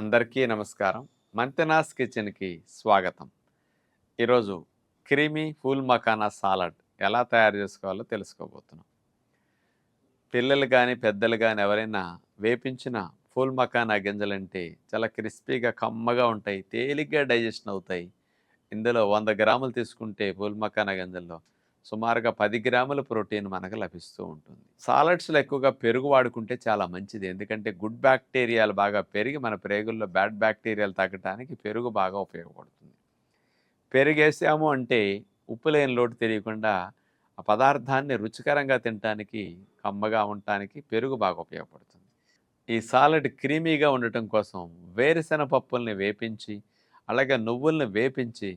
అందరికీ నమస్కారం. మంతెనాస్ కిచెన్కి స్వాగతం. ఈరోజు క్రీమీ ఫూల్ మకానా సాలడ్ ఎలా తయారు చేసుకోవాలో తెలుసుకోబోతున్నాం. పిల్లలు కానీ పెద్దలు కానీ ఎవరైనా వేపించిన ఫూల్ మకానా గింజలంటే చాలా క్రిస్పీగా కమ్మగా ఉంటాయి తేలిగ్గా డైజెషన్ అవుతాయి. ఇందులో వంద గ్రాములు తీసుకుంటే ఫూల్ మకానా గింజల్లో సుమారుగా పది గ్రాముల ప్రోటీన్ మనకు లభిస్తూ ఉంటుంది. సాలడ్స్లో ఎక్కువగా పెరుగు వాడుకుంటే చాలా మంచిది. ఎందుకంటే గుడ్ బ్యాక్టీరియాలు బాగా పెరిగి మన ప్రేగుల్లో బ్యాడ్ బ్యాక్టీరియాలు తగ్గడానికి పెరుగు బాగా ఉపయోగపడుతుంది. పెరుగు వేసాము అంటే ఉప్పు లేని లోటు తెలియకుండా ఆ పదార్థాన్ని రుచికరంగా తినడానికి కమ్మగా ఉండటానికి పెరుగు బాగా ఉపయోగపడుతుంది. ఈ సాలడ్ క్రీమీగా ఉండటం కోసం వేరుశెనపప్పుల్ని వేపించి అలాగే నువ్వుల్ని వేపించి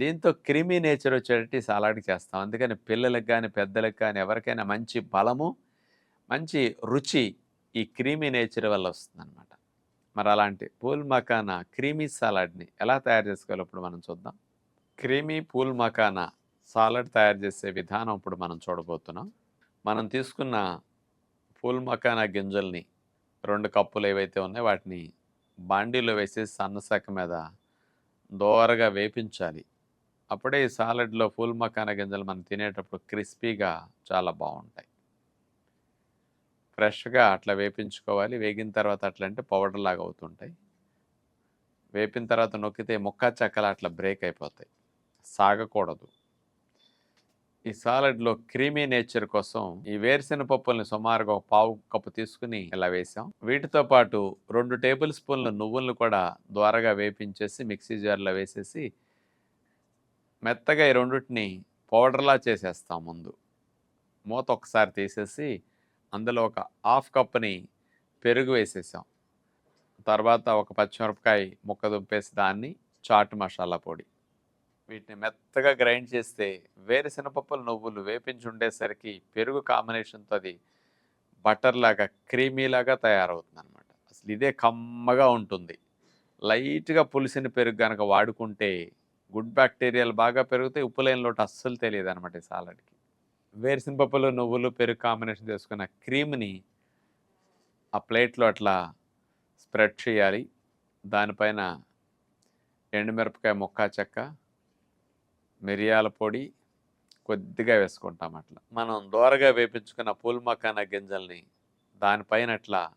దీంతో క్రిమి నేచర్ వచ్చేటట్టు ఈ సాలాడ్ చేస్తాం. అందుకని పిల్లలకు కానీ పెద్దలకు కానీ ఎవరికైనా మంచి బలము మంచి రుచి ఈ క్రీమీ నేచర్ వల్ల వస్తుందన్నమాట. మరి అలాంటి పూల్ మకానా క్రీమీ సాలాడ్ని ఎలా తయారు చేసుకోవాలో ఇప్పుడు మనం చూద్దాం. క్రీమీ పూల్ మకానా సాలడ్ తయారు చేసే విధానం ఇప్పుడు మనం చూడబోతున్నాం. మనం తీసుకున్న పూల్ మకానా గింజల్ని రెండు కప్పులు ఏవైతే ఉన్నాయో వాటిని బాండీలో వేసేసి సన్నసక్క మీద దోరగా వేపించాలి. అప్పుడే ఈ సాలడ్లో ఫుల్ మకాన గింజలు మనం తినేటప్పుడు క్రిస్పీగా చాలా బాగుంటాయి ఫ్రెష్గా అట్లా వేపించుకోవాలి. వేగిన తర్వాత అట్లా అంటే పౌడర్ లాగా అవుతుంటాయి. వేపిన తర్వాత నొక్కితే ముక్క చెక్కలు అట్లా బ్రేక్ అయిపోతాయి. సాగకూడదు. ఈ సాలడ్లో క్రీమీ నేచర్ కోసం ఈ వేరుశెన పప్పుల్ని సుమారుగా ఒక పావు కప్పు తీసుకుని ఇలా వేసాం. వీటితో పాటు రెండు టేబుల్ స్పూన్ల నువ్వులను కూడా ద్వారగా వేపించేసి మిక్సీ జార్లో వేసేసి మెత్తగా ఈ రెండింటిని పౌడర్లా చేసేస్తాం ముందు. మూత ఒకసారి తీసేసి అందులో ఒక హాఫ్ కప్ని పెరుగు వేసేసాం. తర్వాత ఒక పచ్చిమిరపకాయ ముక్క దుంపేసి దాన్ని చాట్ మసాలా పొడి. వీటిని మెత్తగా గ్రైండ్ చేస్తే వేరుశెనపప్పులు నువ్వులు వేపించి ఉండేసరికి పెరుగు కాంబినేషన్తో అది బటర్లాగా క్రీమీలాగా తయారవుతుంది అనమాట అసలు ఇదే కమ్మగా ఉంటుంది. లైట్గా పులిసిన పెరుగు కనుక వాడుకుంటే గుడ్ బ్యాక్టీరియాలు బాగా పెరుగుతాయి. ఉప్పు లేని లోటు అస్సలు తెలియదు అనమాట ఈ సాలడ్కి. వేరుశనపప్పులు నువ్వులు పెరుగు కాంబినేషన్ చేసుకున్న క్రీమ్ని ఆ ప్లేట్లో అట్లా స్ప్రెడ్ చేయాలి. దానిపైన ఎండుమిరపకాయ ముక్క చెక్క మిరియాల పొడి కొద్దిగా వేసుకుంటాం అట్లా. మనం దోరగా వేపించుకున్న పూల్మకాన గింజల్ని దానిపైన అట్లా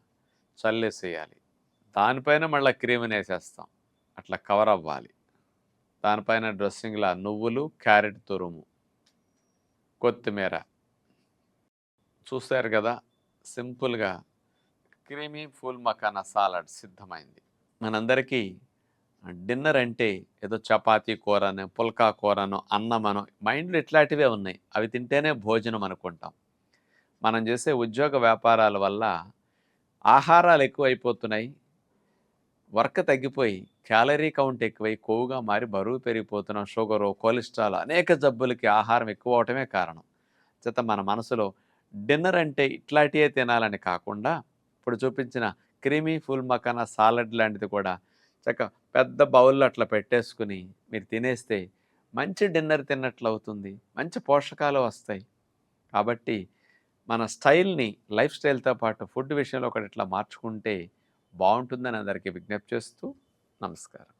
చల్లేసేయాలి. దానిపైన మళ్ళీ క్రీమ్ని వేసేస్తాం. అట్లా కవర్ అవ్వాలి. దానిపైన డ్రెస్సింగ్లా నువ్వులు క్యారెట్ తురుము. కొత్తిమీర. చూశారు కదా సింపుల్గా క్రీమీ ఫుల్ మకానా సాలడ్ సిద్ధమైంది. మనందరికీ డిన్నర్ అంటే ఏదో చపాతీ కూరను పుల్కా కూరను అన్నమను మైండ్లో ఇట్లాంటివే ఉన్నాయి. అవి తింటేనే భోజనం అనుకుంటాం. మనం చేసే ఉద్యోగ వ్యాపారాల వల్ల ఆహారాలు ఎక్కువైపోతున్నాయి. వర్క్ తగ్గిపోయి క్యాలరీ కౌంట్ ఎక్కువై కొవ్వుగా మారి బరువు పెరిగిపోతున్నాం షుగరు కొలెస్ట్రాల్ అనేక జబ్బులకి ఆహారం ఎక్కువ అవటమే కారణం. చేత మన మనసులో డిన్నర్ అంటే ఇట్లాంటివే తినాలని కాకుండా ఇప్పుడు చూపించిన క్రీమీ ఫుల్ మకానా సాలడ్ లాంటిది కూడా చక్క పెద్ద బౌల్లో అట్లా పెట్టేసుకుని మీరు తినేస్తే మంచి డిన్నర్ తిన్నట్లు అవుతుంది మంచి పోషకాలు వస్తాయి. కాబట్టి మన స్టైల్ని లైఫ్ స్టైల్తో పాటు ఫుడ్ విషయంలో ఒకటి ఇట్లా మార్చుకుంటే బాగుంటుందని అందరికీ విజ్ఞప్తి చేస్తూ నమస్కారం.